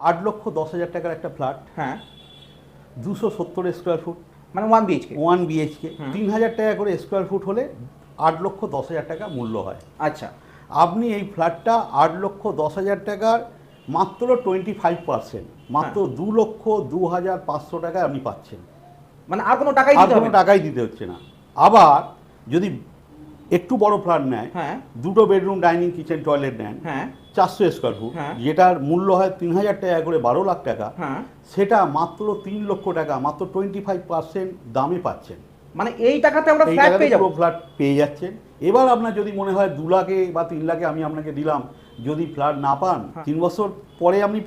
আট লক্ষ দশ হাজার টাকার একটা ফ্ল্যাট হ্যাঁ। দুশো সত্তর স্কোয়ার ফুট মানে ওয়ান বিএইচকে ওয়ান বিএইচকে তিন হাজার টাকা করে স্কোয়ার ফুট হলে আট লক্ষ দশ হাজার টাকা মূল্য হয়। আচ্ছা। আপনি এই ফ্ল্যাটটা আট লক্ষ দশ হাজার টাকার মাত্র টোয়েন্টি ফাইভ পার্সেন্ট মাত্র হ্যাঁ। দু লক্ষ দু হাজার পাঁচশো টাকায় আপনি পাচ্ছেন। মানে আর কোনো টাকাই আর দিতে কোনো টাকাই দিতে হচ্ছে না। আবার যদি একটু বড় ফ্ল্যাট নেয় হ্যাঁ। দুটো বেডরুম ডাইনিং কিচেন টয়লেট নেন হ্যাঁ। চারশো স্কোয়ার ফুট। যেটার মূল্য হয় তিন হাজার টাকা করে বারো লাখ টাকা। হ্যাঁ। সেটা মাত্র তিন লক্ষ টাকা মাত্র টোয়েন্টি ফাইভ পার্সেন্ট দামে পাচ্ছেন। মানে এই টাকাতে আমরা ফ্ল্যাট পেয়ে যাব। ফ্ল্যাট পেয়ে যাচ্ছেন। এবার আপনার যদি মনে হয় দু লাখে বা তিন লাখে আমি আপনাকে দিলাম যদি ফ্ল্যাট না পান হ্যাঁ। তিন বছর পরে আপনি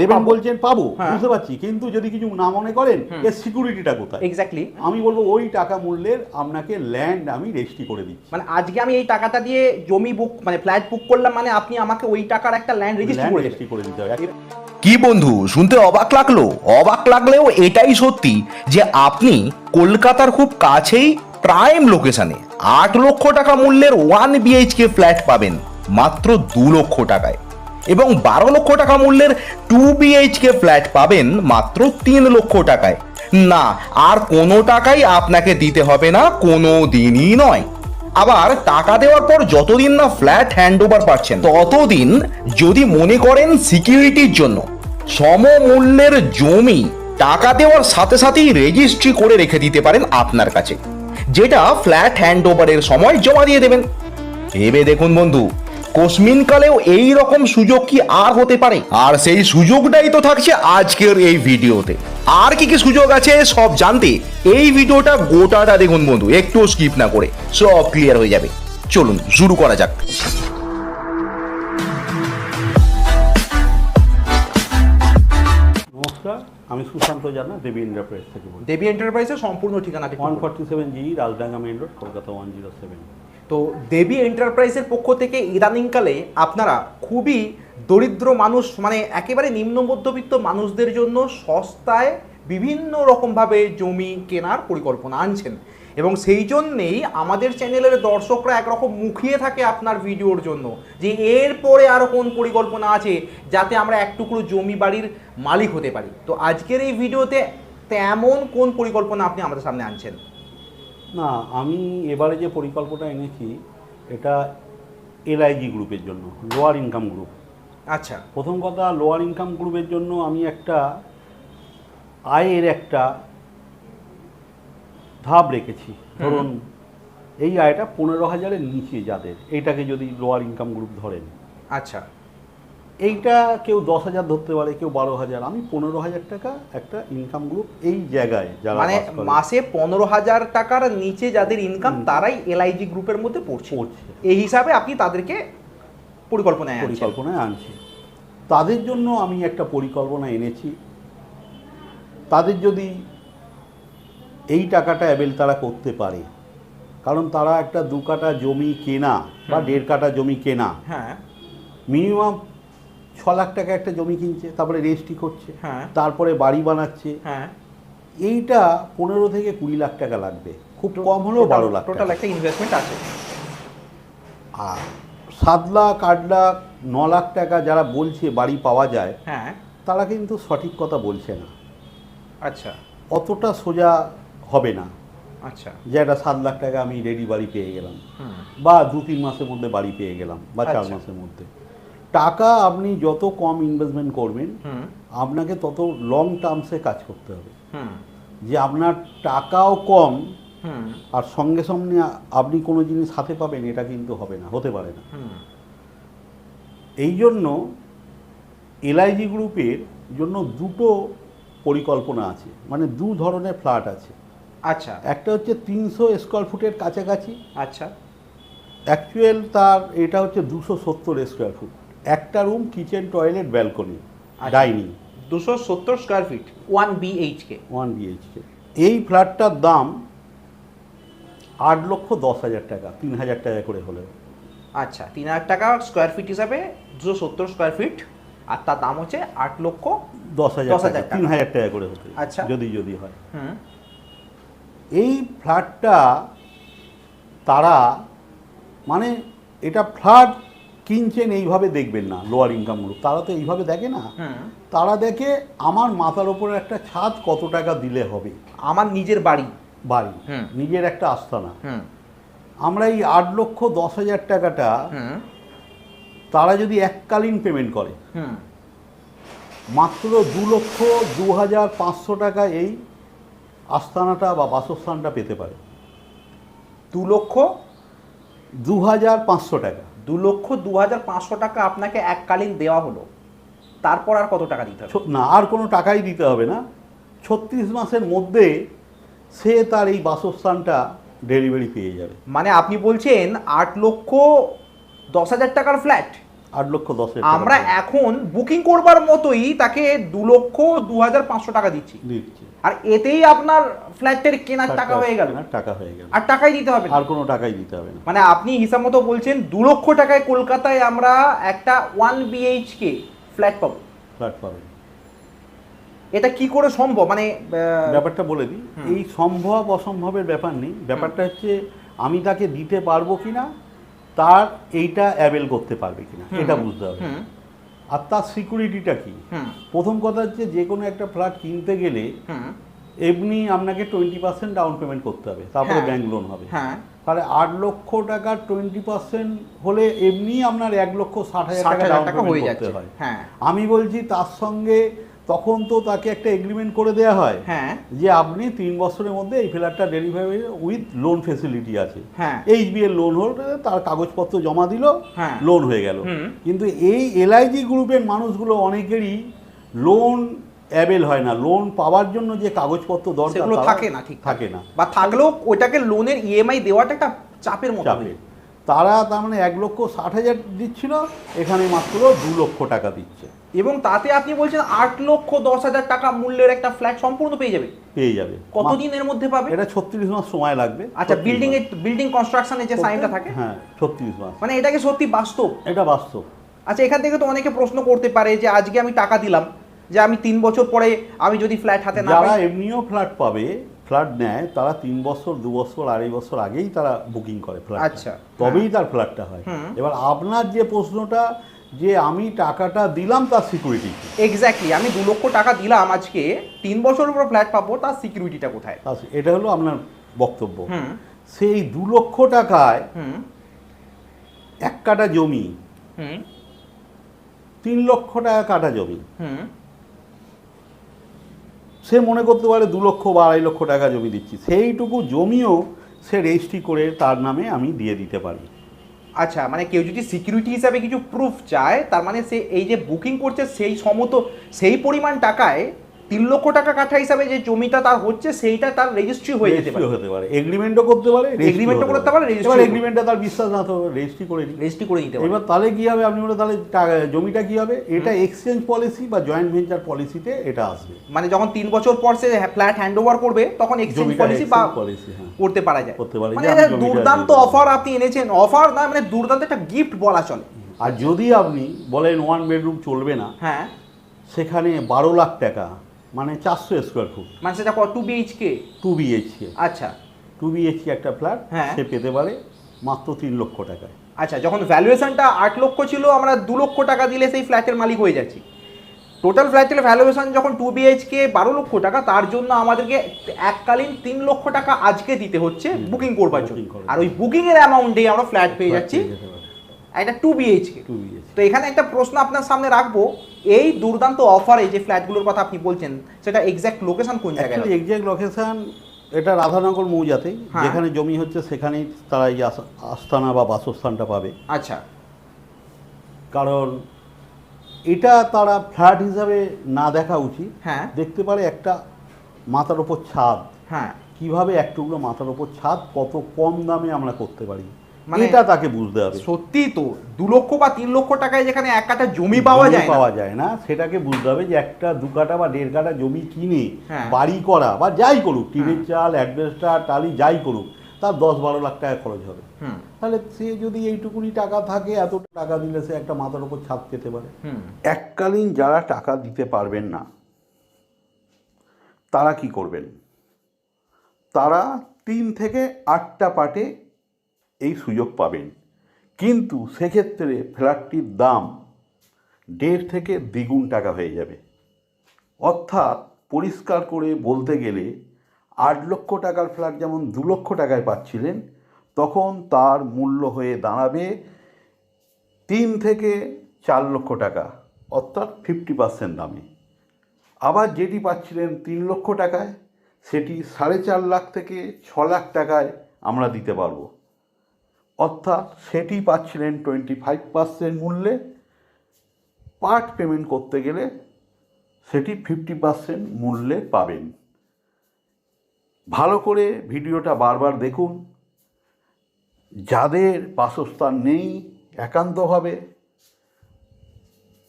দেবেন বলছেন পাবো হ্যাঁ। বুঝতে পারছি কিন্তু যদি কিছু না মনে করেন। এর সিকিউরিটিটা কোথায়? এক্স্যাক্টলি আমি বলব ওই টাকা মূল্যের আপনাকে ল্যান্ড আমি রেজিস্ট্রি করে দিচ্ছি। মানে আজকে আমি এই টাকাটা দিয়ে জমি বুক মানে ফ্ল্যাট বুক করলাম মানে আপনি আমাকে ওই টাকার একটা ল্যান্ড রেজিস্ট্রি করে রেজিস্ট্রি করে দিতে হবে। কি বন্ধু শুনতে অবাক লাগল? অবাক লাগলেও এটাই সত্যি যে আপনি কলকাতার খুব কাছেই প্রাইম লোকেশনে আট লক্ষ টাকা মূল্যের ওয়ান বিএইচকে ফ্ল্যাট পাবেন মাত্র দু লক্ষ টাকায়। এবং বারো লক্ষ টাকা মূল্যের টু বিএইচকে ফ্ল্যাট পাবেন মাত্র তিন লক্ষ টাকায়। না, আর কোনো টাকাই আপনাকে দিতে হবে না, কোনো দিনই নয়। আবার টাকা দেওয়ার পর যতদিন না ফ্ল্যাট হ্যান্ড ওভার পাচ্ছেন, ততদিন যদি মনে করেন সিকিউরিটির জন্য, সমমূল্যের জমি টাকা দেওয়ার সাথে সাথেই রেজিস্ট্রি করে রেখে দিতে পারেন আপনার কাছে, যেটা ফ্ল্যাট হ্যান্ড ওভারের সময় জমা দিয়ে দেবেন। ভেবে দেখুন বন্ধু। কোসমিনকালেও এই রকম সুযোগ কি আর হতে পারে? আর সেই সুযোগটাই তো থাকছে আজকের এই ভিডিওতে। আর কি কি সুযোগ আছে সব জানতে এই ভিডিওটা গোটাটা দেখুন বন্ধু একটু স্কিপ না করে সব ক্লিয়ার হয়ে যাবে। চলুন শুরু করা যাক। নমস্কার আমি সুশান্ত জানা দেবী এন্টারপ্রাইজ থেকে বলছি। দেবী এন্টারপ্রাইজের সম্পূর্ণ ঠিকানাটি ওয়ান ফর্টি সেভেন জি Rajdanga main road Kolkata one zero seven তো দেবী এন্টারপ্রাইজের পক্ষ থেকে ইদানিংকালে আপনারা খুবই দরিদ্র মানুষ মানে একেবারে নিম্ন মধ্যবিত্ত মানুষদের জন্য সস্তায় বিভিন্ন রকমভাবে জমি কেনার পরিকল্পনা আনছেন। এবং সেই জন্যেই আমাদের চ্যানেলের দর্শকরা একরকম মুখিয়ে থাকে আপনার ভিডিওর জন্য যে এরপরে আরও কোন পরিকল্পনা আছে যাতে আমরা এক টুকরো জমি বাড়ির মালিক হতে পারি। তো আজকের এই ভিডিওতে তেমন কোন পরিকল্পনা আপনি আমাদের সামনে আনছেন? না আমি এবারে যে পরিকল্পনা এনেছি এটা এলআইজি গ্রুপের জন্য লোয়ার ইনকাম গ্রুপ আচ্ছা। প্রথম কথা লোয়ার ইনকাম গ্রুপের জন্য আমি একটা আয়ের একটা ধাপ রেখেছি। ধরুন এই আয়টা পনেরো হাজারের নিচে যাদের এইটাকে যদি লোয়ার ইনকাম গ্রুপ ধরেন। আচ্ছা। এইটা কেউ দশ হাজার ধরতে পারে কেউ বারো হাজার। আমি পনেরো হাজার টাকা একটা ইনকাম গ্রুপ এই জায়গায় যারা মানে মাসে পনেরো হাজার টাকার নিচে যাদের ইনকাম তারাই এলআইজি গ্রুপের মধ্যে পড়ছে। পড়ছে। এই হিসাবে আপনি তাদেরকে পরিকল্পনায় পরিকল্পনায় আনছি। তাদের জন্য আমি একটা পরিকল্পনা এনেছি। তাদের যদি এই টাকাটা অ্যাভেল তারা করতে পারে কারণ তারা একটা দু কাটা জমি কেনা বা দেড় কাটা জমি কেনা। হ্যাঁ। মিনিমাম ছ লাখ টাকা একটা জমি কিনছে তারপরে রেজিস্ট্রি করছে হ্যাঁ। তারপরে বাড়ি বানাচ্ছে। হ্যাঁ। এইটা পনেরো থেকে কুড়ি লাখ টাকা লাগবে। খুব কম হলেও বারো লাখ টোটাল একটা ইনভেস্টমেন্ট আছে। আর সাত লাখ আট লাখ ন লাখ টাকা যারা বলছে বাড়ি পাওয়া যায় হ্যাঁ। তারা কিন্তু সঠিক কথা বলছে না। আচ্ছা। অতটা সোজা হবে না। আচ্ছা। যে একটা সাত লাখ টাকা আমি রেডি বাড়ি পেয়ে গেলাম। বা দু তিন মাসের মধ্যে বাড়ি পেয়ে গেলাম বা চার আচ্ছা। মাসের মধ্যে। টাকা আপনি যত কম ইনভেস্টমেন্ট করবেন আপনাকে তত লং টার্মসে কাজ করতে হবে। যে আপনার টাকাও কম আর সঙ্গে সঙ্গে আপনি কোনো জিনিস হাতে পাবেন এটা কিন্তু হবে না হতে পারে না। এই জন্য এলআইজি গ্রুপের জন্য দুটো পরিকল্পনা আছে মানে দু ধরনের ফ্ল্যাট আছে। আচ্ছা। একটা হচ্ছে তিনশো স্কোয়ার ফুটের কাছাকাছি। আচ্ছা। অ্যাকচুয়াল তার এটা হচ্ছে দুশো সত্তর স্কোয়ার ফুট একটা room kitchen toilet balcony. Dining দুশো সত্তর square feet one BHK one BHK এই ফ্ল্যাটটার দাম আট লক্ষ দশ হাজার টাকা তিন হাজার টাকা করে হলেও। আচ্ছা তিন হাজার টাকা স্কোয়ার ফিট হিসাবে দুশো সত্তর স্কোয়ার ফিট আর তার দাম হচ্ছে আট লক্ষ দশ হাজার 10,000 টাকা টাকা। তিন হাজার টাকা করে হতে আচ্ছা। যদি যদি হয়। হুম। এই ফ্ল্যাটটা তারা মানে এটা ফ্ল্যাট কিনছেন এইভাবে দেখবেন না লোয়ার ইনকাম গ্রুপ তারা তো এইভাবে দেখে না। তারা দেখে আমার মাথার ওপরে একটা ছাদ কত টাকা দিলে হবে। আমার নিজের বাড়ি। বাড়ি। নিজের একটা আস্তানা। আমরা এই আট লক্ষ দশ হাজার টাকাটা তারা যদি এককালীন পেমেন্ট করে মাত্র দু লক্ষ দু হাজার পাঁচশো টাকা এই আস্তানাটা বা বাসস্থানটা পেতে পারে। দু লক্ষ দু হাজার পাঁচশো টাকা। দু লক্ষ দু হাজার পাঁচশো টাকা আপনাকে এককালীন দেওয়া হলো। তারপর আর কত টাকা দিতে হবে? না আর কোনো টাকাই দিতে হবে না। ছত্রিশ মাসের মধ্যে সে তার এই বাসস্থানটা ডেলিভারি পেয়ে যাবে। মানে আপনি বলছেন আট লক্ষ দশ হাজার টাকার ফ্ল্যাট? আট লক্ষ দশের আমরা এখন বুকিং করবার মতোই তাকে দু লক্ষ দু হাজার পাঁচশো টাকা দিচ্ছি। দিচ্ছি। আর এতেই আপনার ফ্ল্যাটের কেনার টাকা হয়ে গেল। টাকা হয়ে গেল। আর টাকাই দিতে হবে না। আর কোনো টাকাই দিতে হবে না। মানে আপনি হিসাব মতো বলছেন দু লক্ষ টাকায় কলকাতায় আমরা একটা ওয়ান বিএইচকে ফ্ল্যাট পাবো। ফ্ল্যাট পাবেন এটা কি করে সম্ভব? মানে ব্যাপারটা বলে দিই। এই সম্ভব অসম্ভবের ব্যাপার নেই। ব্যাপারটা হচ্ছে আমি তাকে দিতে পারব কিনা তার এইটা অ্যাভেল করতে পারবে কিনা। এটা বুঝতে হবে। আর তার সিকিউরিটিটা কি? প্রথম কথা হচ্ছে যে কোনো একটা ফ্ল্যাট কিনতে গেলে এমনি আপনাকে টোয়েন্টি পার্সেন্ট ডাউন পেমেন্ট করতে হবে তারপরে। ব্যাংক লোন হবে। হ্যাঁ। তাহলে আট লক্ষ টাকার টোয়েন্টি পার্সেন্ট হলে এমনি আপনার এক লক্ষ ষাট হাজার টাকা ডাউন হয়ে পেমেন্ট করতে হয়। হ্যাঁ। আমি বলছি তার সঙ্গে তখন তো তাকে একটা এগ্রিমেন্ট করে দেওয়া হয় হ্যাঁ। যে আপনি তিন বছরের মধ্যে এই ফ্ল্যাটটা ডেলিভারি উইথ লোন ফেসিলিটি আছে। হ্যাঁ। এইচবি এর লোন হলে তার কাগজপত্র জমা দিল হ্যাঁ। লোন হয়ে গেল। কিন্তু এই এলআইজি গ্রুপের মানুষগুলো অনেকেরই লোন অ্যাবেল হয় না। লোন পাওয়ার জন্য যে কাগজপত্র দরকার থাকে না ঠিক থাকে না। বা থাকলেও ওইটাকে লোনের ইএমআই দেওয়াটা একটা চাপের মতো চাপে তারা তার মানে এক লক্ষ ষাট হাজার দিচ্ছিল এখানে মাত্র দু লক্ষ টাকা দিচ্ছে। এবং তাতে আপনি বলছেন আট লক্ষ দশ হাজার টাকা মূল্যের একটা ফ্ল্যাট সম্পূর্ণ পেয়ে যাবে? পেয়ে যাবে। কতদিনের মধ্যে পাবে? এটা ছত্রিশ মাস সময় লাগবে। আচ্ছা 36 বিল্ডিং এর। বিল্ডিং কনস্ট্রাকশনে যে সাইনটা থাকে? হ্যাঁ ছত্রিশ মাস। মানে এটাকে সত্যি বাস্তব? এটা বাস্তব। আচ্ছা এখান থেকে তো অনেকে প্রশ্ন করতে পারে যে আজকে আমি টাকা দিলাম যে আমি তিন বছর পরে আমি যদি ফ্ল্যাট হাতে না যারা এমনিও ফ্ল্যাট পাবে ফ্ল্যাট নেয় তারা তিন বছর দু বছর আড়াই বছর আগেই তারা বুকিং করে ফ্ল্যাট আচ্ছা। তবেই তার ফ্ল্যাটটা হয়। এবার আপনার যে প্রশ্নটা যে আমি টাকাটা দিলাম তার সিকিউরিটি এক্স্যাক্টলি আমি দু লক্ষ টাকা দিলাম আজকে তিন বছর পর ফ্ল্যাট পাবো তার সিকিউরিটিটা কোথায়? এটা হলো আপনার বক্তব্য। সেই দু লক্ষ টাকায় এক কাটা জমি হুম। তিন লক্ষ টাকা কাটা জমি। হুম। সে মনে করতে পারে দু লক্ষ বা আড়াই লক্ষ টাকা জমি দিচ্ছি। সেইটুকু জমিও সে রেজিস্ট্রি করে তার নামে আমি দিয়ে দিতে পারি। আচ্ছা মানে কেউ যদি সিকিউরিটি হিসাবে কিছু প্রুফ চায়, তার মানে সে এই যে বুকিং করছে, সেই সমত, সেই পরিমাণ টাকায় তিন লক্ষ টাকা কাঠা হিসাবে যে জমিটা তার হচ্ছে সেইটা তার রেজিস্ট্রি হয়ে যেতে পারে। হতে পারে। এগ্রিমেন্টও করতে পারে এগ্রিমেন্টও করতে পারে, ও- এগ্রিমেন্টটা তার বিশ্বাস না তো রেজিস্ট্রি করে রেজিস্ট্রি করে নিতে পারে। এবার তাহলে কি হবে? আপনি বলে তাহলে জমিটা কি হবে? এটা এক্সচেঞ্জ পলিসি বা জয়েন্ট ভেঞ্চার পলিসিতে এটা আসবে। মানে যখন তিন বছর পর সে ফ্ল্যাট হ্যান্ড ওভার করবে তখন এক্সচেঞ্জ পলিসি বা পলিসি হ্যাঁ। করতে পারা যায়। করতে পারে, মানে দুর্দান্ত অফার আপনি এনেছেন। অফার না মানে দুর্দান্ত একটা গিফট বলা চলে। আর যদি আপনি বলেন ওয়ান বেডরুম চলবে না হ্যাঁ। সেখানে বারো লাখ টাকা মানে চারশো স্কোয়ার ফুট মানে সেটা টু বিএইচকে টু বিএইচকে আচ্ছা। টু বিএইচকে একটা ফ্ল্যাট হ্যাঁ। সে পেতে পারে মাত্র তিন লক্ষ টাকায়। আচ্ছা যখন ভ্যালুয়েশনটা আট লক্ষ ছিল আমরা দু লক্ষ টাকা দিলে সেই ফ্ল্যাটের মালিক হয়ে যাচ্ছি। টোটাল ফ্ল্যাটের ভ্যালুয়েশন যখন টু বিএইচকে বারো লক্ষ টাকা তার জন্য আমাদেরকে এককালীন তিন লক্ষ টাকা আজকে দিতে হচ্ছে বুকিং করবার জন্য। আর ওই বুকিংয়ের অ্যামাউন্টেই আমরা ফ্ল্যাট পেয়ে যাচ্ছি। একটা টু বিএইচকে টু বিএইচকে তো এখানে একটা প্রশ্ন আপনার সামনে রাখব এই দুর্দান্ত অফারে যে ফ্ল্যাটগুলোর কথা আপনি বলছেন সেটা এক্স্যাক্ট লোকেশন কোন জায়গায় এক্সাক্ট লোকেশন এটা রাধানগর মৌজাতেই হ্যাঁ। যেখানে জমি হচ্ছে সেখানেই তারা এই আস- আস্তানা বা বাসস্থানটা পাবে। আচ্ছা। কারণ এটা তারা ফ্ল্যাট হিসাবে না দেখা উচিত। হ্যাঁ। দেখতে পারে একটা মাথার ওপর ছাদ। হ্যাঁ। কীভাবে এক টুকরো মাথার ওপর ছাদ কত কম দামে আমরা করতে পারি? মানে- এটা তাকে বুঝতে হবে। সত্যি তো দু লক্ষ বা তিন লক্ষ টাকায় যেখানে এক কাঠা জমি পাওয়া যায় না। পাওয়া যায় না সেটাকে বুঝতে হবে যে একটা দু কাটা বা দেড় কাটা জমি কিনে হ্যাঁ। বাড়ি করা বা যাই করুক টিনের চাল অ্যাডভেস্টার টালি যাই করুক তার দশ বারো লাখ টাকা খরচ হবে। তাহলে সে যদি এইটুকুনি টাকা থাকে এত টাকা দিলে সে একটা মাথার ওপর ছাদ পেতে পারে। এককালীন যারা টাকা দিতে পারবেন না তারা কি করবেন? তারা তিন থেকে আটটা পার্টে এই সুযোগ পাবেন। কিন্তু সেক্ষেত্রে ফ্ল্যাটটির দাম দেড় থেকে দ্বিগুণ টাকা হয়ে যাবে। অর্থাৎ পরিষ্কার করে বলতে গেলে আট লক্ষ টাকার ফ্ল্যাট যেমন দু লক্ষ টাকায় পাচ্ছিলেন, তখন তার মূল্য হয়ে দাঁড়াবে তিন থেকে চার লক্ষ টাকা, অর্থাৎ ফিফটি পার্সেন্ট দামে। আবার যেটি পাচ্ছিলেন তিন লক্ষ টাকায়, সেটি সাড়ে চার লাখ থেকে ছ লাখ টাকায় আমরা দিতে পারব। অর্থাৎ সেটি পাচ্ছিলেন টোয়েন্টি ফাইভ পার্সেন্ট মূল্যে। পার্ট পেমেন্ট করতে গেলে সেটি ফিফটি পার্সেন্ট মূল্যে পাবেন। ভালো করে ভিডিওটা বারবার দেখুন। যাদের বাসস্থান নেই, একান্তভাবে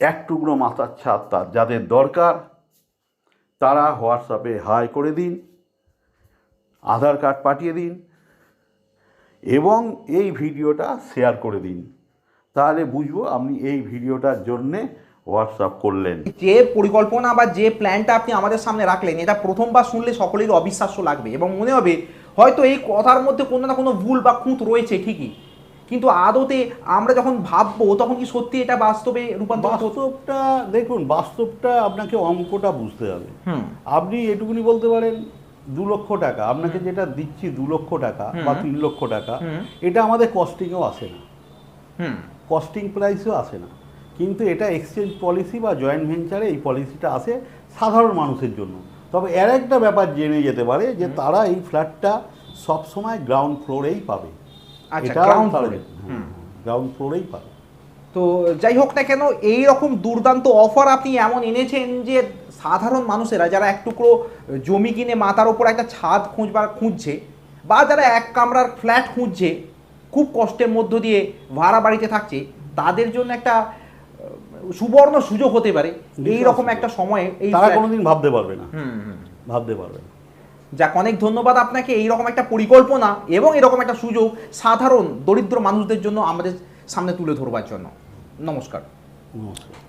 এক টুকরো মাথার ছাদ তার যাদের দরকার, তারা হোয়াটসঅ্যাপে হাই করে দিন, আধার কার্ড পাঠিয়ে দিন এবং এই ভিডিওটা শেয়ার করে দিন। তাহলে বুঝব আপনি এই ভিডিওটার জন্যে হোয়াটসঅ্যাপ করলেন। যে পরিকল্পনা বা যে প্ল্যানটা আপনি আমাদের সামনে রাখলেন এটা প্রথমবার শুনলে সকলেরই অবিশ্বাস্য লাগবে এবং মনে হবে হয়তো এই কথার মধ্যে কোনো না কোনো ভুল বা খুঁত রয়েছে ঠিকই। কিন্তু আদতে আমরা যখন ভাববো তখন কি সত্যি এটা বাস্তবে রূপান্তর? বাস্তবটা দেখুন বাস্তবটা আপনাকে অঙ্কটা বুঝতে হবে। হুম। আপনি এটুকুনি বলতে পারেন দু লক্ষ টাকা আপনাকে যেটা দিচ্ছি দু লক্ষ টাকা বা তিন লক্ষ টাকা এটা আমাদের কস্টিংয়েও আসে না। হুম। কস্টিং প্রাইসও আসে না। কিন্তু এটা এক্সচেঞ্জ পলিসি বা জয়েন্ট ভেঞ্চারে এই পলিসিটা আসে সাধারণ মানুষের জন্য। তবে এর একটা ব্যাপার জেনে যেতে পারে যে তারা এই ফ্ল্যাটটা সবসময় গ্রাউন্ড ফ্লোরেই পাবে। আচ্ছা, গ্রাউন্ড ফ্লোরেই পাবে। তো যাই হোক না কেন এই রকম দুর্দান্ত অফার আপনি এমন এনেছেন যে সাধারণ মানুষেরা যারা এক টুকরো জমি কিনে মাথার ওপর একটা ছাদ খুঁজবার খুঁজছে বা যারা এক কামরার ফ্ল্যাট খুঁজছে খুব কষ্টের মধ্য দিয়ে ভাড়া বাড়িতে থাকছে তাদের জন্য একটা সুবর্ণ সুযোগ হতে পারে। এই রকম একটা সময়ে এই তারা কোনোদিন ভাবতে পারবে না। ভাবতে পারবে না। যাক অনেক ধন্যবাদ আপনাকে। এইরকম একটা পরিকল্পনা এবং এরকম একটা সুযোগ সাধারণ দরিদ্র মানুষদের জন্য আমাদের সামনে তুলে ধরবার জন্য। নমস্কার। নমস্কার।